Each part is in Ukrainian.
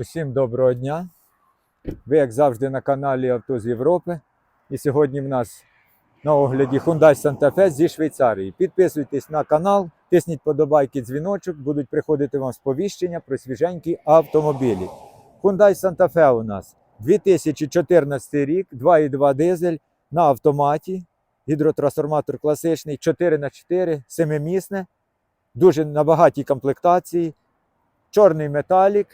Усім доброго дня. Ви, як завжди, на каналі Авто з Європи. І сьогодні в нас на огляді Hyundai Santa Fe зі Швейцарії. Підписуйтесь на канал, тисніть подобайки, дзвіночок, будуть приходити вам сповіщення про свіженькі автомобілі. Hyundai Santa Fe у нас 2014 рік, 2,2 дизель на автоматі, гідротрансформатор класичний, 4х4, 7-місне, дуже на багатій комплектації, чорний металік.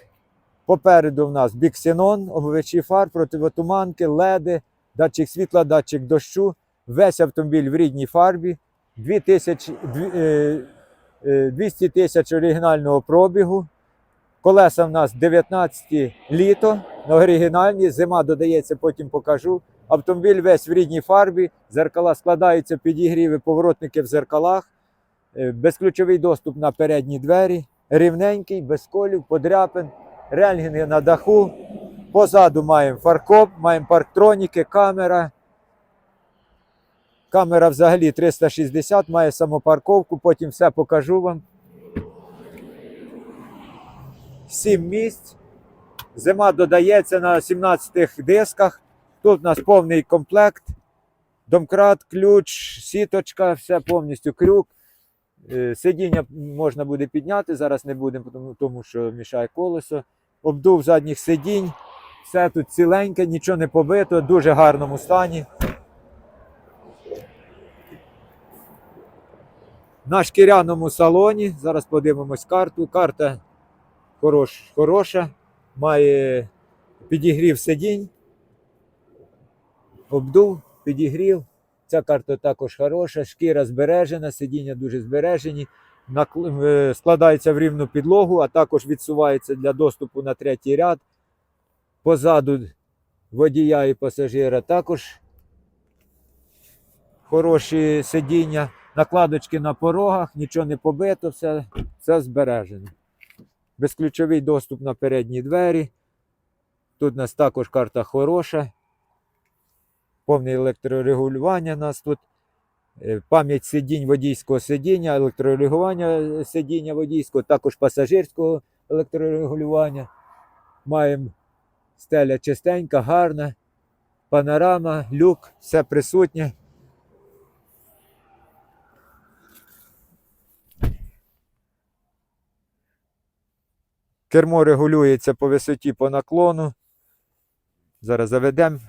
Попереду в нас біксенон, омивачі фар, противотуманки, леди, датчик світла, датчик дощу. Весь автомобіль в рідній фарбі. 2000, дві- е, е, 200 тисяч оригінального пробігу. Колеса в нас 19 літо, оригінальні. Зима додається, потім покажу. Автомобіль весь в рідній фарбі. Зеркала складаються, підігріви, поворотники в зеркалах. Е, Безключовий доступ на передні двері. Рівненький, без колів, подряпин рентгени на даху. Позаду маємо фаркоп, маємо парктроніки, камера. Камера взагалі 360, має самопарковку, потім все покажу вам. Сім місць. Зима додається на 17 дисках. Тут у нас повний комплект. Домкрат, ключ, сіточка, все повністю крюк. Е, Сидіння можна буде підняти, зараз не будемо, тому- тому що мішає колесо. Обдув задніх сидінь. Все тут ціленьке, нічого не побито, дуже гарному стані. На шкіряному салоні. Зараз подивимось карту. Карта хорош, хороша, має підігрів сидінь. Обдув, підігрів. Ця карта також хороша, шкіра збережена, сидіння дуже збережені, складається в рівну підлогу, а також відсувається для доступу на третій ряд. Позаду водія і пасажира також хороші сидіння, накладочки на порогах, нічого не побито, все, все збережено. Безключовий доступ на передні двері. Тут у нас також карта хороша повне електрорегулювання у нас тут. Е, Пам'ять сидінь водійського сидіння, електрорегулювання е, сидіння водійського, також пасажирського електрорегулювання. Маємо стеля чистенька, гарна, панорама, люк, все присутнє. Кермо регулюється по висоті по наклону. Зараз заведемо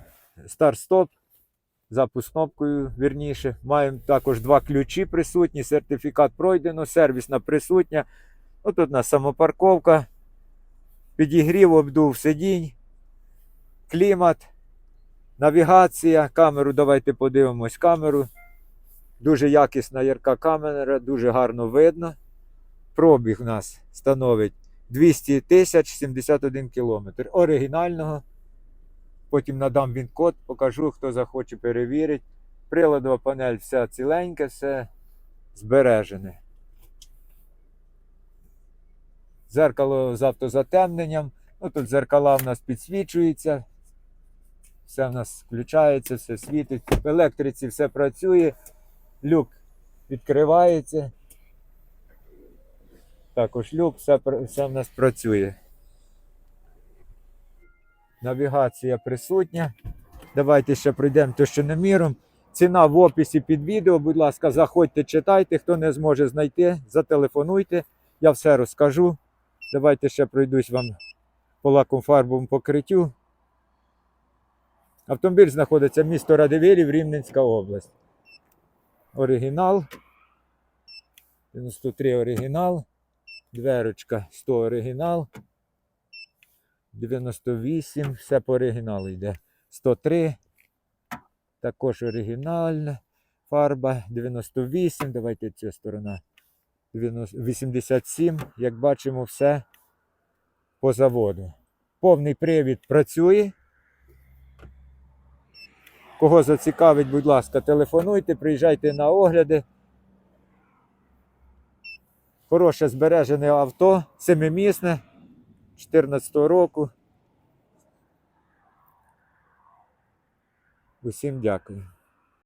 старт-стоп, запуск кнопкою, вірніше. Маємо також два ключі присутні, сертифікат пройдено, сервісна присутня. Отут у нас самопарковка, підігрів, обдув сидінь, клімат, навігація, камеру. Давайте подивимось камеру. Дуже якісна ярка камера, дуже гарно видно. Пробіг у нас становить 200 тисяч 71 кілометр. Оригінального. Потім надам він код, покажу, хто захоче перевірити. Приладова панель вся ціленька, все збережене. Зеркало з автозатемненням. Ну, тут зеркала в нас підсвічуються. Все в нас включається, все світить. В електриці все працює. Люк відкривається. Також люк, все, все в нас працює. Навігація присутня. Давайте ще пройдемо товщиноміром. Ціна в описі під відео. Будь ласка, заходьте, читайте. Хто не зможе знайти, зателефонуйте. Я все розкажу. Давайте ще пройдусь вам по лакофарбовому покриттю. Автомобіль знаходиться в місто Радивилів, Рівненська область. Оригінал. 93 оригінал. Дверочка 100 оригінал. 98, все по оригіналу йде. 103. Також оригінальна фарба. 98. Давайте ця сторона. 87. Як бачимо, все по заводу. Повний привід працює. Кого зацікавить, будь ласка, телефонуйте, приїжджайте на огляди. Хороше збережене авто, семимісне. 2014 року. Усім дякую.